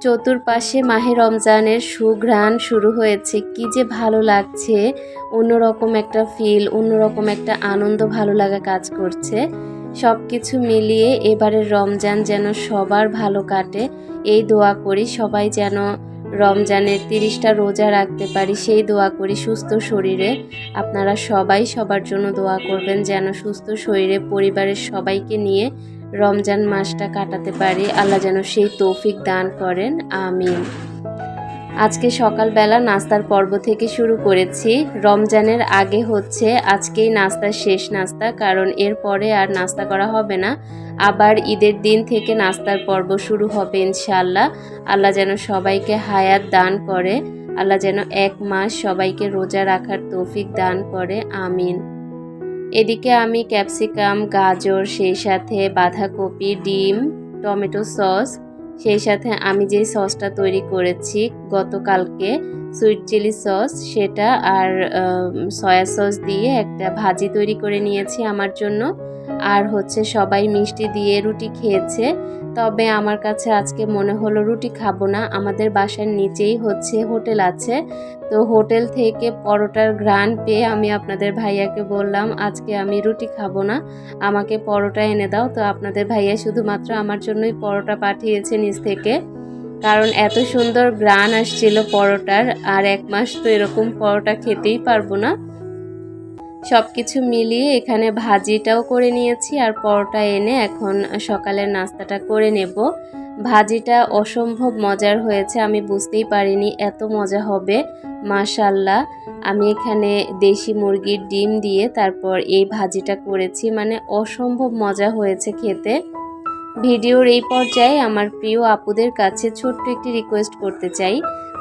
চতুর্পাশে মাহে রমজানের সুঘ্রাণ শুরু হয়েছে। কি যে ভালো লাগছে। অন্যরকম একটা ফিল অন্যরকম একটা আনন্দ, ভালো লাগা কাজ করছে। সব কিছু মিলিয়ে এবারের রমজান যেন সবার ভালো কাটে। এই দোয়া করি সবাই যেন রমজানের তিরিশটা রোজা রাখতে পারি। সেই দোয়া করি সুস্থ শরীরে। আপনারা সবাই সবার জন্য দোয়া করবেন যেন সুস্থ শরীরে পরিবারের সবাইকে নিয়ে রমজান মাসটা কাটাতে পারি। আল্লাহ যেন সেই তৌফিক দান করেন। আমিন। আজকে সকালবেলা নাস্তার পর্ব থেকে শুরু করেছি। রমজানের আগে হচ্ছে আজকেই নাস্তার শেষ নাস্তা, কারণ এরপরে আর নাস্তা করা হবে না। আবার ঈদের দিন থেকে নাস্তার পর্ব শুরু হবে ইনশাল্লাহ আল্লাহ যেন সবাইকে হায়াত দান করে। আল্লাহ যেন এক মাস সবাইকে রোজা রাখার তৌফিক দান করে। আমিন। এদিকে আমি ক্যাপসিকাম, গাজর, সেই সাথে বাঁধাকপি, ডিম, টমেটো সস, সেই সাথে আমি যে সসটা তৈরি করেছি গতকালকে, সুইট চিলি সস, সেটা আর সয়া সস দিয়ে একটা ভাজি তৈরি করে নিয়েছি আমার জন্য। আর হচ্ছে সবাই মিষ্টি দিয়ে রুটি খেয়েছে। তবে আমার কাছে আজকে মনে হলো রুটি খাব না। আমাদের বাসার নিচেই হচ্ছে হোটেল আছে। তো হোটেল থেকে পরোটার ঘ্রাণ পেয়ে আমি আপনাদের ভাইয়াকে বললাম, আজকে আমি রুটি খাব না। আমাকে পরোটা এনে দাও। তো আপনাদের ভাইয়া শুধুমাত্র আমার জন্যই পরোটা পাঠিয়েছে নিজ থেকে। কারণ এত সুন্দর গ্রান আসছিল পরোটার, আর এক মাস তো এরকম পরোটা খেতেই পারব না। সব কিছু মিলিয়ে এখানে ভাজিটাও করে নিয়েছি আর পরোটা এনে এখন সকালের নাস্তাটা করে নেব। ভাজিটা অসম্ভব মজার হয়েছে, আমি বুঝতেই পারিনি এত মজা হবে। মাশাল্লাহ আমি এখানে দেশি মুরগির ডিম দিয়ে তারপর এই ভাজিটা করেছি মানে অসম্ভব মজা হয়েছে খেতে। ভিডিওর এই পর্যায়ে আমার প্রিয় আপুদের কাছে ছোট্ট একটি রিকোয়েস্ট করতে চাই।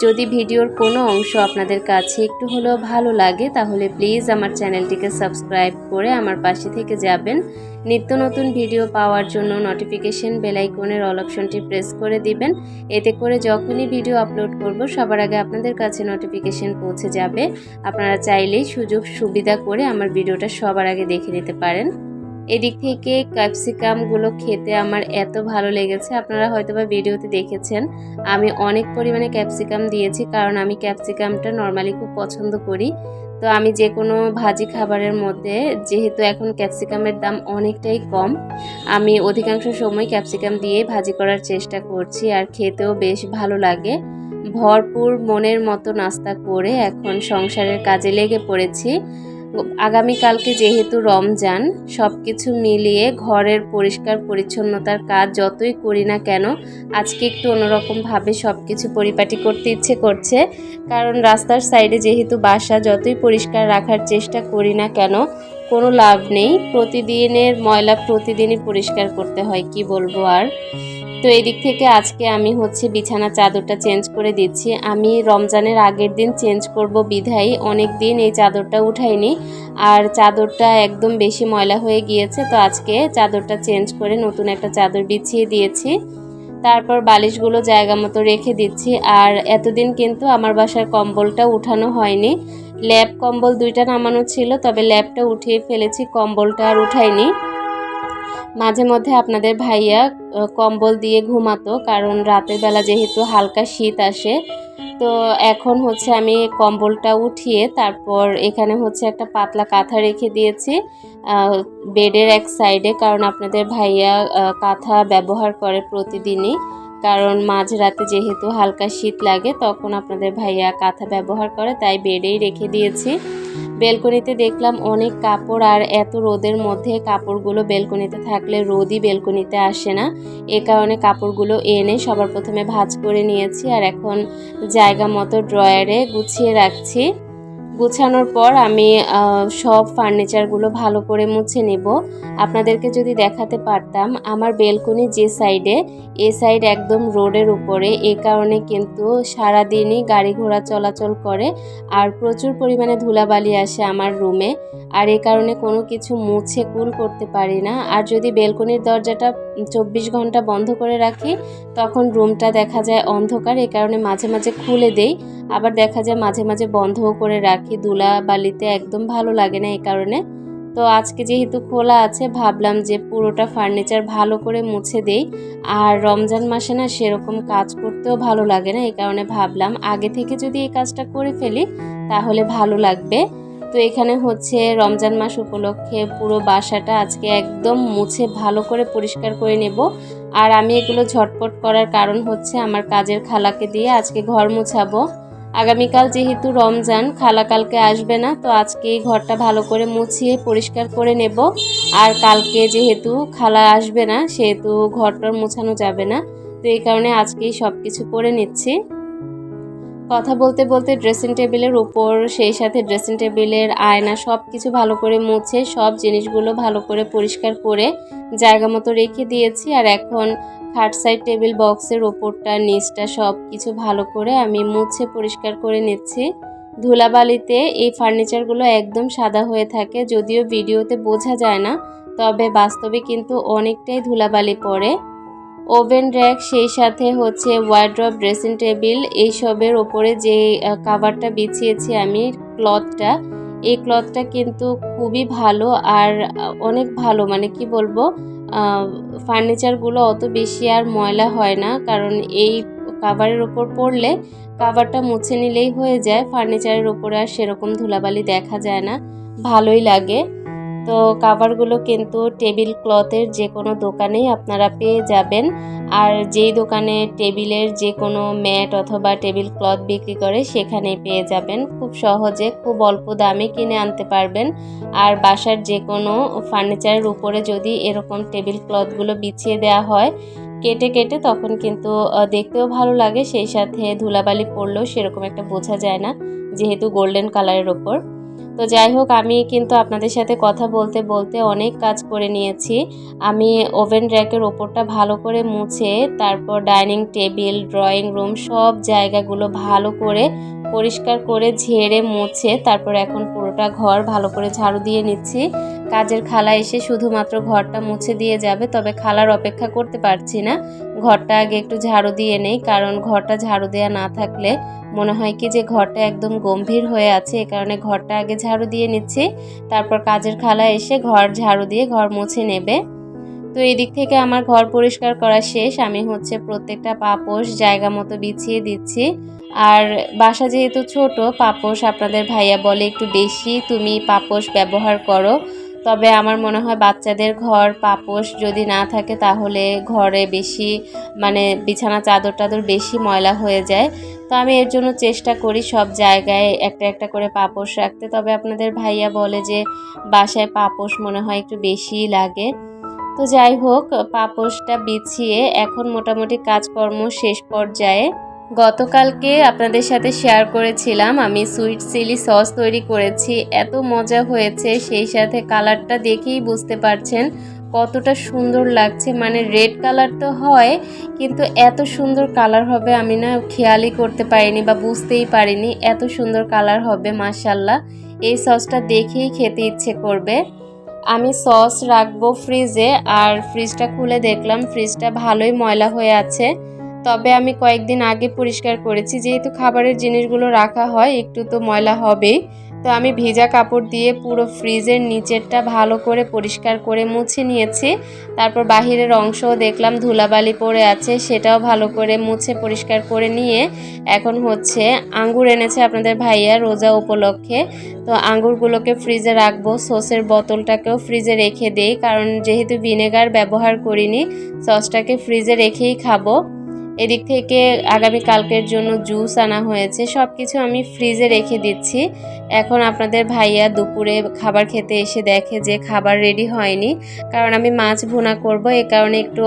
যদি ভিডিওর কোনো অংশ আপনাদের কাছে একটু হলেও ভালো লাগে, তাহলে প্লিজ আমার চ্যানেলটিকে সাবস্ক্রাইব করে আমার পাশে থেকে যাবেন। নিত্য নতুন ভিডিও পাওয়ার জন্য নোটিফিকেশন বেলাইকনের অল অপশনটি প্রেস করে দিবেন। এতে করে যখনই ভিডিও আপলোড করব, সবার আগে আপনাদের কাছে নোটিফিকেশন পৌঁছে যাবে। আপনারা চাইলেই সুযোগ সুবিধা করে আমার ভিডিওটা সবার আগে দেখে নিতে পারেন। এদিক থেকে ক্যাপসিকামগুলো খেতে আমার এত ভালো লেগেছে, আপনারা হয়তো বা ভিডিওতে দেখেছেন। আমি অনেক পরিমাণে ক্যাপসিকাম দিয়েছি, কারণ আমি ক্যাপসিকামটা নর্মালি খুব পছন্দ করি। তো আমি যে কোনো ভাজি খাবারের মধ্যে, যেহেতু এখন ক্যাপসিকামের দাম অনেকটাই কম, আমি অধিকাংশ সময় ক্যাপসিকাম দিয়ে ভাজি করার চেষ্টা করছি আর খেতেও বেশ ভালো লাগে। ভরপুর মনের মতো নাস্তা করে এখন সংসারের কাজে লেগে পড়েছি। আগামীকালকে যেহেতু রমজান সব কিছু মিলিয়ে ঘরের পরিষ্কার পরিচ্ছন্নতার কাজ যতই করি না কেন, আজকে একটু অন্যরকমভাবে সব কিছু পরিপাটি করতে ইচ্ছে করছে। কারণ রাস্তার সাইডে যেহেতু বাসা, যতই পরিষ্কার রাখার চেষ্টা করি না কেন, কোনো লাভ নেই। প্রতিদিনের ময়লা প্রতিদিনই পরিষ্কার করতে হয়, কি বলব আর? তো এই দিক থেকে আজকে আমি হচ্ছে বিছানা চাদরটা চেঞ্জ করে দিচ্ছি। আমি রমজানের আগের দিন চেঞ্জ করব বিধাই, অনেক দিন এই চাদরটা উঠাইনি। আর চাদরটা একদম বেশি ময়লা হয়ে গিয়েছে, তো আজকে চাদরটা চেঞ্জ করে নতুন একটা চাদর বিছিয়ে দিয়েছি। তারপর বালিশগুলো জায়গা মতো রেখে দিচ্ছি। আর এতদিন কিন্তু আমার বাসার কম্বলটা উঠানো হয়নি। ল্যাব কম্বল দুইটা নামানো ছিল, তবে ল্যাবটা উঠিয়ে ফেলেছি, কম্বলটা আর উঠাইনি। মাঝে মধ্যে আপনাদের ভাইয়া কম্বল দিয়ে ঘুমাতো, কারণ রাতের বেলা যেহেতু হালকা শীত আসে। তো এখন হচ্ছে আমি কম্বলটা উঠিয়ে তারপর এখানে হচ্ছে একটা পাতলা কাঁথা রেখে দিয়েছি বেডের এক সাইডে, কারণ আপনাদের ভাইয়া কাঁথা ব্যবহার করে প্রতিদিনই। কারণ মাঝরাতে যেহেতু হালকা শীত লাগে, তখন আপনাদের ভাইয়া কাঁথা ব্যবহার করে, তাই বেডেই রেখে দিয়েছি। বেলকনিতে দেখলাম অনেক কাপড় আর এত রোদের মধ্যে কাপড়গুলো বেলকনিতে থাকলে রোদই বেলকনিতে আসে না। এ কারণে কাপড়গুলো এনে সবার প্রথমে ভাজ করে নিয়েছি আর এখন জায়গা মতো ড্রয়ারে গুছিয়ে রাখছি। গুছানোর পর আমি সব ফার্নিচারগুলো ভালো করে মুছে নিব। আপনাদেরকে যদি দেখাতে পারতাম, আমার বেলকনি যে সাইডে, এ সাইড একদম রোডের উপরে, এ কারণে কিন্তু সারাদিনই গাড়ি ঘোড়া চলাচল করে আর প্রচুর পরিমাণে ধুলাবালি আসে আমার রুমে। আর এ কারণে কোনো কিছু মুছে কুল করতে পারি না। আর যদি বেলকনির দরজাটা চব্বিশ ঘণ্টা বন্ধ করে রাখি, তখন রুমটা দেখা যায় অন্ধকার, এ কারণে মাঝে মাঝে খুলে দেই। আবার দেখা যায় মাঝে মাঝে বন্ধও করে রাখি ধুলা বালিতে একদম ভালো লাগে না এই কারণে। তো আজকে যেহেতু খোলা আছে, ভাবলাম যে পুরোটা ফার্নিচার ভালো করে মুছে দেই। আর রমজান মাসে না সেরকম কাজ করতেও ভালো লাগে না, এই কারণে ভাবলাম আগে থেকে যদি এই কাজটা করে ফেলি, তাহলে ভালো লাগবে। তো এখানে হচ্ছে রমজান মাস উপলক্ষে পুরো বাসাটা আজকে একদম মুছে ভালো করে পরিষ্কার করে নেব। আর আমি এগুলো ঝটপট করার কারণ হচ্ছে আমার কাজের খালাকে দিয়ে আজকে ঘর মুছাবো। আগামীকাল যেহেতু রমজান খালা কালকে আসবে না, তো আজকে এই ঘরটা ভালো করে মুছিয়ে পরিষ্কার করে নেব। আর কালকে যেহেতু খালা আসবে না, সেহেতু ঘরটার মোছানো যাবে না, তো এই কারণে আজকেই সব কিছু করে নিচ্ছি। কথা বলতে বলতে ড্রেসিং টেবিলের উপর, সেই সাথে ড্রেসিং টেবিলের আয়না সব কিছু ভালো করে মুছে, সব জিনিসগুলো ভালো করে পরিষ্কার করে জায়গা মতো রেখে দিয়েছি। আর এখন খাট সাইড টেবিল বক্সের ওপরটা নিচটা সব কিছু ভালো করে আমি মুছে পরিষ্কার করে নিচ্ছি। ধুলাবালিতে এই ফার্নিচারগুলো একদম সাদা হয়ে থাকে, যদিও ভিডিওতে বোঝা যায় না, তবে বাস্তবে কিন্তু অনেকটাই ধুলাবালি পড়ে। ওভেন র্যাক, সেই সাথে হচ্ছে ওয়ার্ড্রপ, ড্রেসিং টেবিল, এইসবের ওপরে যে কাভারটা বিছিয়েছি আমি ক্লথটা, এই ক্লথটা কিন্তু খুবই ভালো আর অনেক ভালো। মানে কি বলব ফার্নিচারগুলো অত বেশি আর ময়লা হয় না, কারণ এই কাভারের ওপর পড়লে কাভারটা মুছে নিলেই হয়ে যায়, ফার্নিচারের ওপরে আর সেরকম ধুলাবালি দেখা যায় না, ভালোই লাগে। তো কাভারগুলো কিন্তু টেবিল ক্লথের যে কোনো দোকানেই আপনারা পেয়ে যাবেন। আর যেই দোকানে টেবিলের যে কোনো ম্যাট অথবা টেবিল ক্লথ বিক্রি করে সেখানেই পেয়ে যাবেন। খুব সহজে খুব অল্প দামে কিনে আনতে পারবেন। আর বাসার যে কোনো ফার্নিচারের উপরে যদি এরকম টেবিল ক্লথগুলো বিছিয়ে দেওয়া হয়, কেটে কেটে তখন কিন্তু দেখতেও ভালো লাগে। সেই সাথে ধুলাবালি পড়লেও সেরকম একটা বোঝা যায় না, যেহেতু গোল্ডেন কালারের ওপর। তো যাই হোক, আমি কিন্তু আপনাদের সাথে কথা বলতে বলতে অনেক কাজ করে নিয়েছি। আমি ওভেন র্যাকের ওপরটা ভালো করে মুছে, তারপর ডাইনিং টেবিল, ড্রয়িং রুম সব জায়গাগুলো ভালো করে পরিষ্কার করে ঝেড়ে মুছে, তারপর এখন পুরোটা ঘর ভালো করে ঝাড়ু দিয়ে নিচ্ছি। কাজের খালা এসে শুধুমাত্র ঘরটা মুছে দিয়ে যাবে, তবে খালার অপেক্ষা করতে পারছি না। ঘরটা আগে একটু ঝাড়ু দিয়ে নেই, কারণ ঘরটা ঝাড়ু দেওয়া না থাকলে মনে হয় কি যে ঘরটা একদম গম্ভীর হয়ে আছে, এ কারণে ঘরটা আগে ঝাড়ু দিয়ে নিচ্ছি, তারপর কাজের খালা এসে ঘর ঝাড়ু দিয়ে ঘর মুছে নেবে। তো এই দিক থেকে আমার ঘর পরিষ্কার করা শেষ, আমি হচ্ছে প্রত্যেকটা পাপোশ জায়গা মতো বিছিয়ে দিচ্ছি। আর বাসা যেহেতু ছোট, পাপোশ আপনাদের ভাইয়া বলে একটু বেশি, তুমি পাপোশ ব্যবহার করো। তবে আমার মনে হয় বাচ্চাদের ঘর পাপোশ যদি না থাকে তাহলে ঘরে বেশি মানে বিছানা চাদর টাদর বেশি ময়লা হয়ে যায়। তো আমি এর জন্য চেষ্টা করি সব জায়গায় একটা একটা করে পাপোশ রাখতে। তবে আপনাদের ভাইয়া বলে যে বাসায় পাপোশ মনে হয় একটু বেশিই লাগে। তো যাই হোক, পাপোশটা বিছিয়ে এখন মোটামুটি কাজকর্ম শেষ পর্যায়ে। গতকালকে আপনাদের সাথে শেয়ার করেছিলাম। আমি সুইট চিলি সস তৈরি করেছি। এত মজা হয়েছে, সেই সাথে কালারটা দেখেই বুঝতে পারছেন কতটা সুন্দর লাগছে। মানে রেড কালার তো হয়, কিন্তু এত সুন্দর কালার হবে আমি না খেয়ালই করতে পারিনি বা বুঝতেই পারিনি। এত সুন্দর কালার হবে মাশাল্লাহ এই সসটা দেখেই খেতে ইচ্ছে করবে। আমি সস রাখব ফ্রিজে আর ফ্রিজটা খুলে দেখলাম। ফ্রিজটা ভালোই ময়লা হয়ে আছে। তবে আমি কয়েকদিন আগে পরিষ্কার করেছি, যেহেতু খাবারের জিনিসগুলো রাখা হয়, একটু তো ময়লা হবেই। তো আমি ভেজা কাপড় দিয়ে পুরো ফ্রিজের নিচেরটা ভালো করে পরিষ্কার করে মুছে নিয়েছি। তারপর বাহিরের অংশও দেখলাম ধুলাবালি পড়ে আছে, সেটাও ভালো করে মুছে পরিষ্কার করে নিয়ে এখন হচ্ছে আঙ্গুর এনেছে আপনাদের ভাইয়া রোজা উপলক্ষে। তো আঙ্গুরগুলোকে ফ্রিজে রাখব, সসের বোতলটাকেও ফ্রিজে রেখে দেই, কারণ যেহেতু ভিনেগার ব্যবহার করিনি, সসটাকে ফ্রিজে রেখেই খাব। এদিক থেকে আগামী কালকের জন্য জুস আনা হয়েছে সব কিছু আমি ফ্রিজে রেখে দিচ্ছি। এখন আপনাদের ভাইয়া দুপুরে খাবার খেতে এসে দেখে যে খাবার রেডি হয়নি, কারণ আমি মাছ ভুনা করব, এ কারণে একটু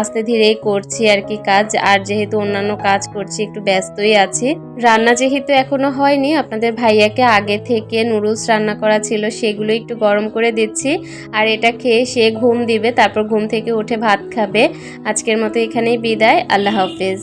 আস্তে ধীরেই করছি আর কি কাজ, আর যেহেতু অন্যান্য কাজ করছি, একটু ব্যস্তই আছি। রান্না যেহেতু এখনও হয়নি, আপনাদের ভাইয়াকে আগে থেকে নুডলস রান্না করা ছিল, সেগুলো একটু গরম করে দিচ্ছি, আর এটা খেয়ে সে ঘুম দিবে, তারপর ঘুম থেকে উঠে ভাত খাবে। আজকের মতো এখানেই বিদায়, আল্লাহ হাফেজ